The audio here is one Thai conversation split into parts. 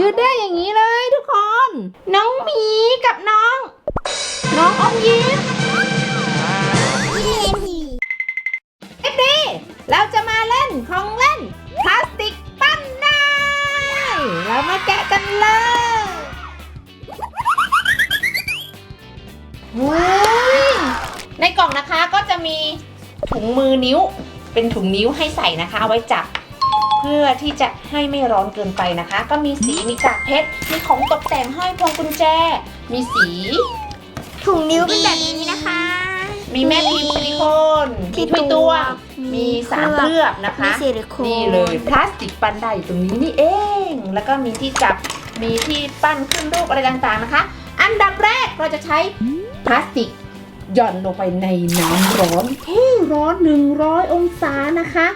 ยืดได้อย่างนี้เลยทุกคน น้องหมีกับน้อง น้องอมยิ้มเอฟดีเราจะมาเล่นของเล่นพลาสติกปั้นได้เรามาแกะกันเลยเฮ้ยในกล่องนะคะก็จะมีถุงมือนิ้ว เป็นถุงนิ้วให้ใส่นะคะเอาไว้จับ พื่อที่จะให้ไม่ร้อนเกินไปนะคะ ก็มีสีมีกากเพชรมีของตกแต่งห้อยพวงกุญแจ มีสี ถุงนิ้วเป็นแบบนี้นะคะ มีแม่พิมพ์ซิลิโคนที่มีตัวมีมีสามเคลือบนะคะมีซิลิโคนนี่เลยพลาสติกปั้นได้อยู่ตรงนี้นี่เอง แล้วก็มีที่จับมีที่ปั้นขึ้นรูปอะไรต่างๆนะคะ อันดับแรกเราจะใช้พลาสติกหย่อนลงไปในน้ำร้อนให้ร้อน 100 องศานะคะ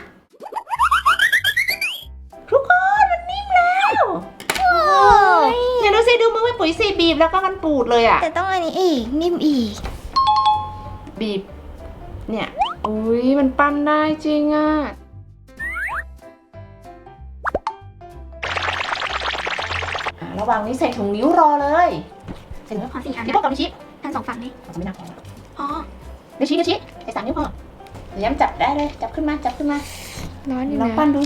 ยสิบีบแล้วก็มันปูดเลยอะแต่ต้องอันนี้อีก นิ่มอีก บีบ เนี่ย อุ้ยมันปั้นได้จริงอะอะระหว่างนี้ใส่ถุงนิ้วรอเลยใส่ถุงนิ้วขอสี่อันนิ้วโป้งกับนิ้วชี้ทั้งสองฝั่งนี่จะไม่น่าพออ๋อ นิ้วชี้นิ้วชี้ใส่สามนิ้วพอเดี๋ยวย้ำจับได้เลย จับขึ้นมาจับขึ้นมาร้อนอยู่ลองนะปั้นดู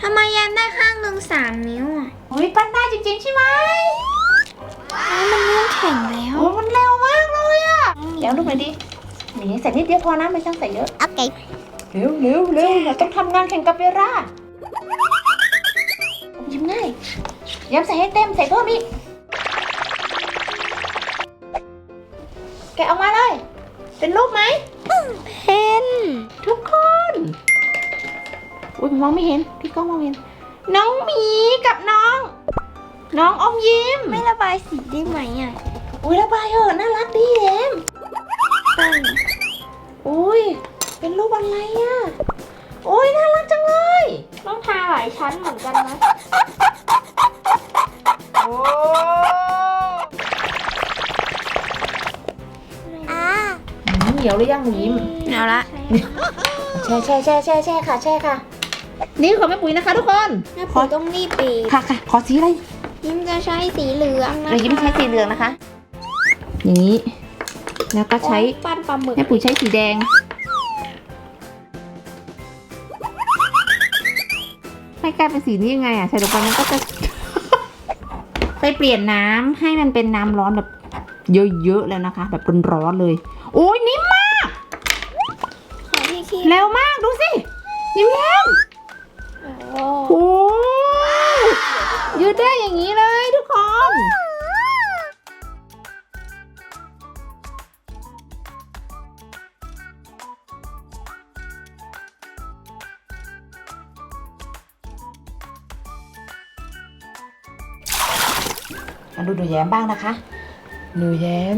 ทำไมยันได้ข้างหนึ่งสามนิ้วอะอุ้ยปั้นได้จริงๆใช่ไหมอ้าว มันเริ่มแข็งแล้ว โอ้มันเร็วมากเลยอะเดี๋ยวดูหน่อยดินี่ใส่นิดเดียวพอนะไม่ต้องใส่เยอะ โอเค เร็วเร็วเร็วเราต้องทำงานแข่งกับเวลายิ้มง่ายย้ำใส่ให้เต็มใส่เพิ่มอีกแกะออกมาเลย เป็นรูปไหมเพนทุกคนอุ้ยมองไม่เห็น พี่ก้องมองเห็น น้องหมีกับน้อง น้องอมยิ้ม ไม่ระบายสีได้ไหมอะอุ้ยระบายเถอะน่ารักดีเอ็มปั้นอุ้ยเป็นรูปอะไรอะอุ้ยน่ารักจังเลย ต้องทาหลายชั้นเหมือนกันนะโอ้อ่าเหนียวหรือยังหนูยิ้มเอาละแช่แช่แช่แช่แช่ค่ะแช่ค่ะ นี่ของแม่ปุ๋ยนะคะทุกคนแม่ปุ๋ยต้องรีบปีบค่ะค่ะขอสีอะไร ยิ้มจะใช้สีเหลืองนะคะเรายิ้มใช้สีเหลืองนะคะ อย่างนี้ แล้วก็ใช้ปั้นปลาหมึกแม่ปุ๋ยใช้สีแดง ไม่กลายเป็นสีนี้ยังไงอะ ใส่ลงไปมันก็จะ ไปเปลี่ยนน้ำให้มันเป็นน้ำร้อนแบบเยอะๆแล้วนะคะ แบบร้อนๆเลย โอ้ย มาดูหนูแย้มบ้างนะคะ หนูแย้ม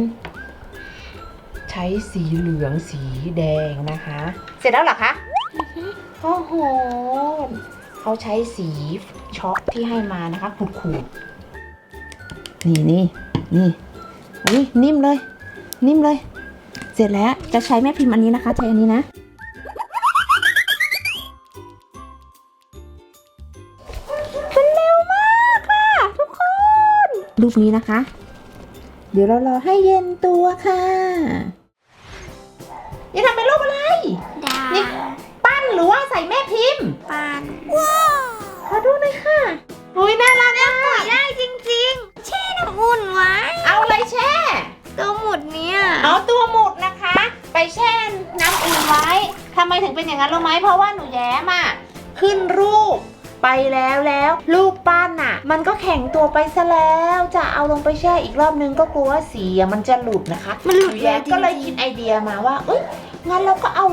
ใช้สีเหลืองสีแดงนะคะ เสร็จแล้วเหรอคะโอ้โหเขาใช้สีช็อกที่ให้มานะคะขูดขูดๆนี่นี่นี่อุ้ยนิ่มเลย นิ่มเลย เสร็จแล้วจะใช้แม่พิมพ์อันนี้นะคะ ใช้อันนี้นะ รูปนี้นะคะ เดี๋ยวเรารอให้เย็นตัวค่ะจะทำเป็นรูปอะไร ดานี่ ปั้นหรือว่าใส่แม่พิมพ์ ปั้นขอดูหน่อยค่ะอุ้ยน่ารักมากได้จริงๆแช่น้ำอุ่นไว้เอาอะไรแช่ ตัวหมุดเนี่ยเอาตัวหมุดนะคะ ไปแช่น้ำอุ่นไว้ทำไมถึงเป็นอย่างนั้นรู้ไหมเพราะว่าหนูแย้มอะขึ้นรูป ไปแล้วแล้วรูปปั้นอะ มันก็แข็งตัวไปซะแล้วจะเอาลงไปแช่อีกรอบนึงก็กลัวว่าสีอะมันจะหลุดนะคะ มันหลุดนูแย้มก็เลยคิดไอเดียมาว่า เอ้ยงั้นเราก็เอา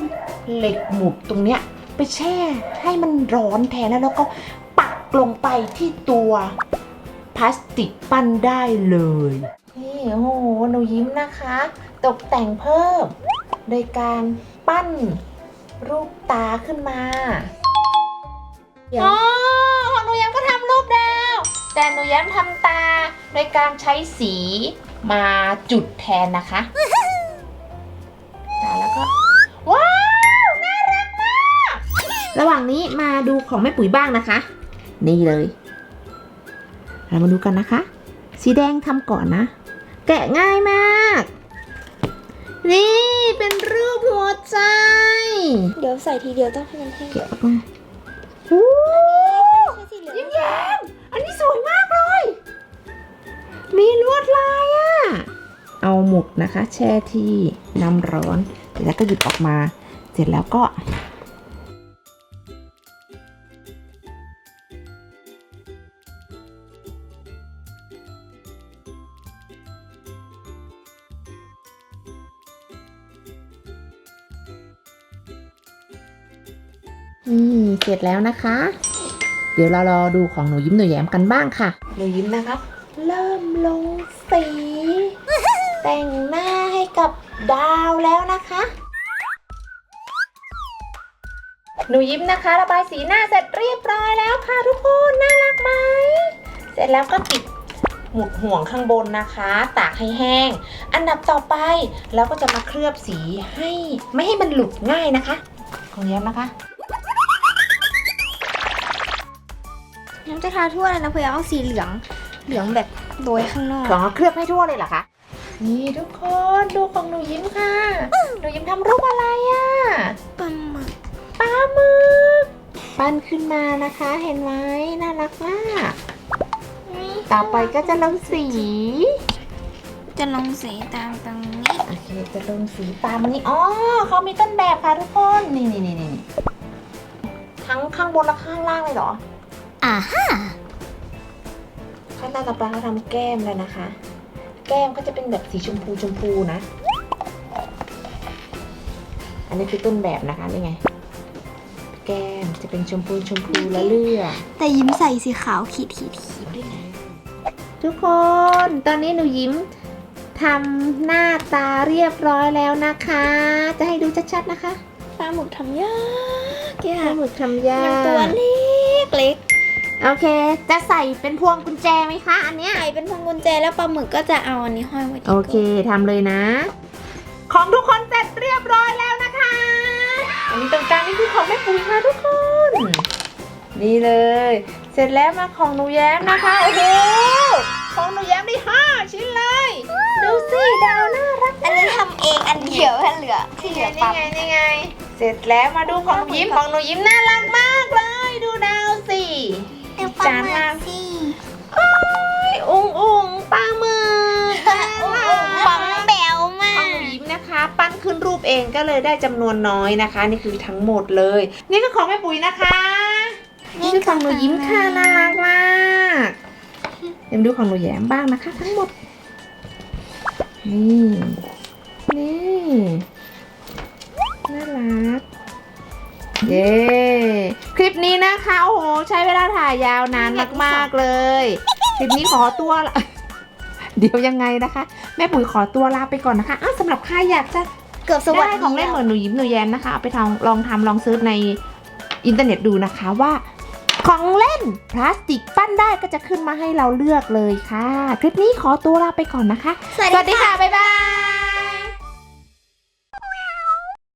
เหล็กหมุดตรงเนี้ยไปแช่ให้มันร้อนแทนแล้วเราก็ปักลงไปที่ตัวพลาสติกปั้นได้เลยนี่โอ้โหหนูยิ้มนะคะ ตกแต่งเพิ่ม โดยการปั้นรูปตาขึ้นมา อ๋อหนูย้มก็ทำรูปดาว แต่หนูย้มทำตาโดยการใช้สีมาจุดแทนนะคะตาแล้วก็ ว้าว น่ารักมาก ระหว่างนี้มาดูของแม่ปุ๋ยบ้างนะคะ นี่เลย เรามาดูกันนะคะ สีแดงทำก่อนนะ แกะง่ายมาก นี่เป็นรูปหัวใจ เดี๋ยวใส่ทีเดียวต้องให้มันแห้ง แกะออกมา โอ้ใช้สีเหลืองยิ้มแย้มอันนี้สวยมากเลย มีลวดลายอะเอาหมุกนะคะ แช่ที่น้ำร้อน เสร็จแล้วก็หยิบออกมา เสร็จแล้วก็ นี่เสร็จแล้วนะคะ เดี๋ยวเรารอดูของหนูยิ้มหนูแย้มกันบ้างค่ะ หนูยิ้มนะคะเริ่มลงสี แต่งหน้าให้กับดาวแล้วนะคะ หนูยิ้มนะคะ ระบายสีหน้าเสร็จเรียบร้อยแล้วค่ะทุกคนน่ารักไหมเสร็จแล้วก็ติดหมุดห่วงข้างบนนะคะ ตากให้แห้ง อันดับต่อไปเราก็จะมาเคลือบสีให้ ไม่ให้มันหลุดง่ายนะคะ ของแย้มนะคะ น้ำจะทาทั่วเลยนะเพื่อเอาสีเหลืองเหลืองแบบโรยข้างนอกของเคลือบให้ทั่วเลยเหรอคะ นี่ทุกคนดูของหนูยิ้มค่ะ หนูยิ้มทำรูปอะไรอะ่ะปลาหมึกปลาหมึกปั้นขึ้นมานะคะ เห็นไหมน่ารักมาก ต่อไปก็จะลงสี จะลงสีตามตรงนี้โอเคจะลงสีตามนี้อ๋อเขามีต้นแบบค่ะทุกคน นี่นี่นี่นี่ทั้งข้างบนและข้างล่างเลยเหรอ อ่าฮะขั้นตอนต่อไปเขาทำแก้มเลยนะคะ แก้มก็จะเป็นแบบสีชมพูชมพูนะ อันนี้คือต้นแบบนะคะนี่ไง แก้มจะเป็นชมพูชมพูและเลือดแต่ยิ้มใส่สีขาวขีดขีดขีดด้วยนะทุกคนตอนนี้หนูยิ้มทำหน้าตาเรียบร้อยแล้วนะคะ จะให้ดูชัดๆนะคะปลาหมึกทำยากยาปลากหมึกทำยามันตัวเล็กเล็ก โอเค จะใส่เป็นพวงกุญแจไหมคะ อันเนี้ย ใส่เป็นพวงกุญแจแล้วปลาหมึกก็จะเอาอันนี้ห้อยไว้ที่โอเคทำเลยนะ ของทุกคนเสร็จเรียบร้อยแล้วนะคะ อันนี้ตรงกลางนี่คือของแม่ปุ๋ยค่ะทุกคน นี่เลย เสร็จแล้วมาของหนูแย้มนะคะ โอ้โห ของหนูแย้มได้ห้าชิ้นเลย ดูสิดาวน่ารักอันนี้ทำเองอันเดียวแค่เหลือที่เหลือนี่ปั๊มไงนี่ไง เสร็จแล้วมาดูของหนูยิ้ม ของหนูยิ้มน่ารักมากเลยดูดาวสิ จานมากสิโอ้ยอุ้งอุ้งปลาหมึกน่ารักปังแบวมาของหนูกยิ้มนะคะ ปั้นขึ้นรูปเองก็เลยได้จำนวนน้อยนะคะ นี่คือทั้งหมดเลย นี่ก็ของแม่ปุ๋ยนะคะนี่คือของหนูยิ้มค่ะน่ารักมากเดี๋ยวมดูของหนูแย้มบ้างนะคะ ทั้งหมด นี่ นี่ น่ารัก เย้ คลิปนี้นะคะ โอ้โห ใช้เวลาถ่ายยาวนานมากๆเลย คลิปนี้ขอตัวละเดี๋ยวยังไงนะคะ แม่ปุ๋ยขอตัวลาไปก่อนนะคะอ้าวสำหรับใครอยากจะเกือบสวัสได้ดีของเล่นเหมือนหนูยิ้มหนูแย้มนะคะเอาไปทำลองทำลองเซิร์ชในอินเทอร์เน็ตดูนะคะว่า ของเล่นพลาสติกปั้นได้ก็จะขึ้นมาให้เราเลือกเลยค่ะ คลิปนี้ขอตัวลาไปก่อนนะคะ สวัสสวัสดีดีค่ะค่ะ บ๊ายบาย